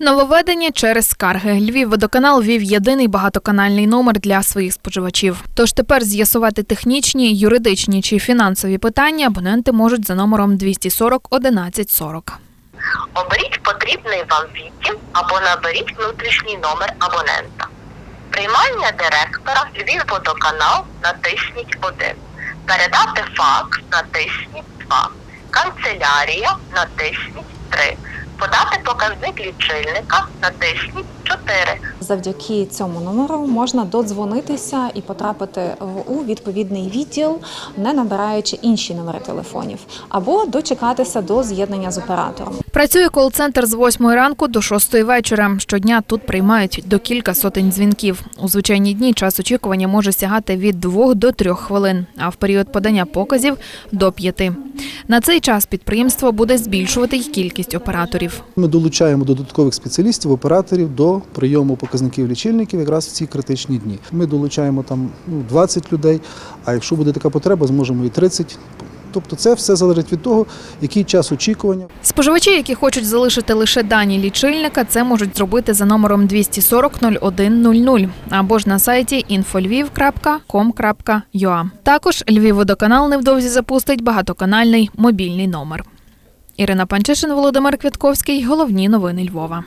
Нововведення через скарги. Львівводоканал ввів єдиний багатоканальний номер для своїх споживачів. Тож тепер з'ясувати технічні, юридичні чи фінансові питання абоненти можуть за номером 240 1140. Оберіть потрібний вам відділ або наберіть внутрішній номер абонента. Приймання директора Львівводоканал натисніть 1. Передати факс натисніть 2. Канцелярія натисніть 3. Подати показник лічильника натисніть 4. Завдяки цьому номеру можна додзвонитися і потрапити у відповідний відділ, не набираючи інші номери телефонів, або дочекатися до з'єднання з оператором. Працює кол-центр з 8 ранку до 6 вечора. Щодня тут приймають до кілька сотень дзвінків. У звичайні дні час очікування може сягати від 2 до 3 хвилин, а в період подання показів до 5. На цей час підприємство буде збільшувати кількість операторів. Ми долучаємо додаткових спеціалістів, операторів до прийому показників лічильників якраз в ці критичні дні. Ми долучаємо там ну, 20 людей, а якщо буде така потреба, зможемо і 30. Тобто це все залежить від того, який час очікування. Споживачі, які хочуть залишити лише дані лічильника, це можуть зробити за номером 240 0100 або ж на сайті infolviv.com.ua. Також Львівводоканал невдовзі запустить багатоканальний мобільний номер. Ірина Панчишин, Володимир Квітковський. Головні новини Львова.